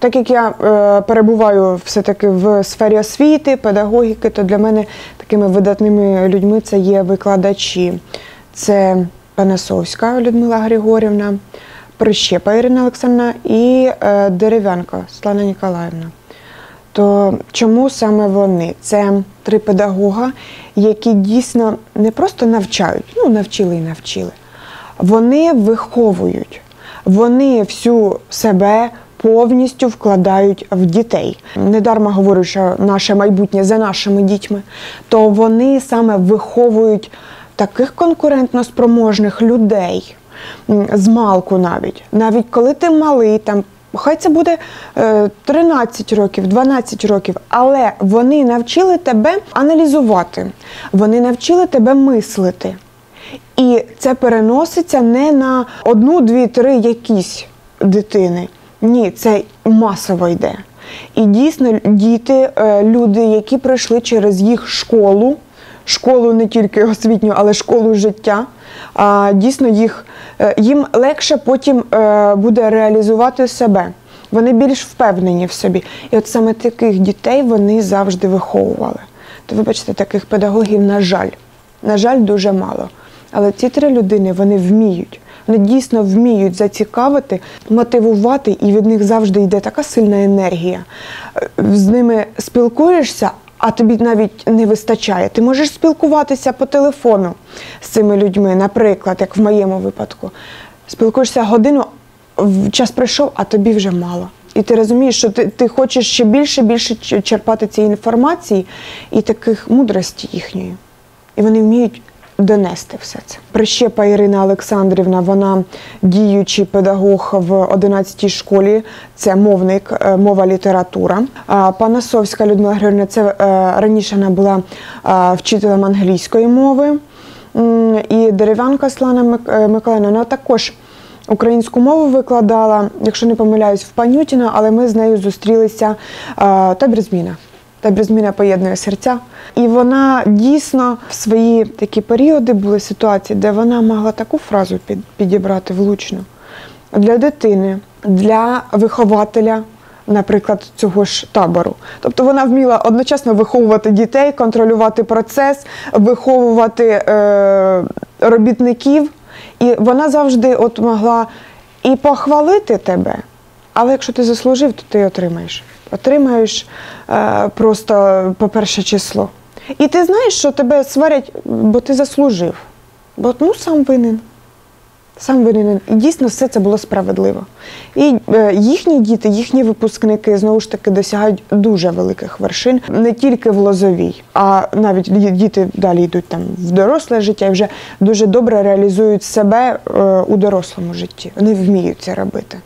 Так як я е, перебуваю все-таки в сфері освіти, педагогіки, то для мене такими видатними людьми це є викладачі. Це Панасовська Людмила Григорівна, Прищепа Ірина Олександровна і е, Дерев'янка Слана Ніколаївна. То чому саме вони? Це три педагога, які дійсно не просто навчають, ну навчили і навчили. Вони виховують, вони всю себе повністю вкладають в дітей. Недарма говорю, що наше майбутнє за нашими дітьми, то вони саме виховують таких конкурентно спроможних людей з малку навіть. Навіть коли ти малий, там хай це буде е, 13 років, 12 років, але вони навчили тебе аналізувати, вони навчили тебе мислити. І це переноситься не на одну, дві, три якісь дитини. Ні, це масово йде. І дійсно діти, е, люди, які пройшли через їх школу, школу не тільки освітню, але школу життя. Дійсно, їх, е, їм легше потім е, буде реалізувати себе. Вони більш впевнені в собі. І от саме таких дітей вони завжди виховували. То вибачте, таких педагогів, на жаль, на жаль, дуже мало. Але ці три людини вони вміють. Вони дійсно вміють зацікавити, мотивувати, і від них завжди йде така сильна енергія. Е, З ними спілкуєшся, а тобі навіть не вистачає. Ти можеш спілкуватися по телефону з цими людьми, наприклад, як в моєму випадку. Спілкуєшся годину, час прийшов, а тобі вже мало. І ти розумієш, що ти, ти хочеш ще більше більше черпати цієї інформації і таких мудрості їхньої. І вони вміють донести все це. Прищепа Ірина Олександрівна, вона діючий педагог в 11-й школі, це мовник, е, мова література. Панасовська Людмила Григорівна, це е, раніше вона була е, вчителем англійської мови. І дерев'янка Слана Мик- Миколаївна, також українську мову викладала, якщо не помиляюсь, в Панютіна, але ми з нею зустрілися е, табір зміна. Табір зміна поєднує серця. І вона дійсно в свої такі періоди були ситуації, де вона могла таку фразу підібрати влучно для дитини, для вихователя. Наприклад, цього ж табору. Тобто вона вміла одночасно виховувати дітей, контролювати процес, виховувати е, робітників. І вона завжди от могла і похвалити тебе, але якщо ти заслужив, то ти отримаєш. Отримаєш е, просто по перше число. І ти знаєш, що тебе сварять, бо ти заслужив. Бо ну сам винен. Сам винен. І дійсно все це було справедливо. І е, їхні діти, їхні випускники знову ж таки досягають дуже великих вершин, не тільки в лозовій, а навіть діти далі йдуть там в доросле життя і вже дуже добре реалізують себе е, у дорослому житті. Вони вміють це робити.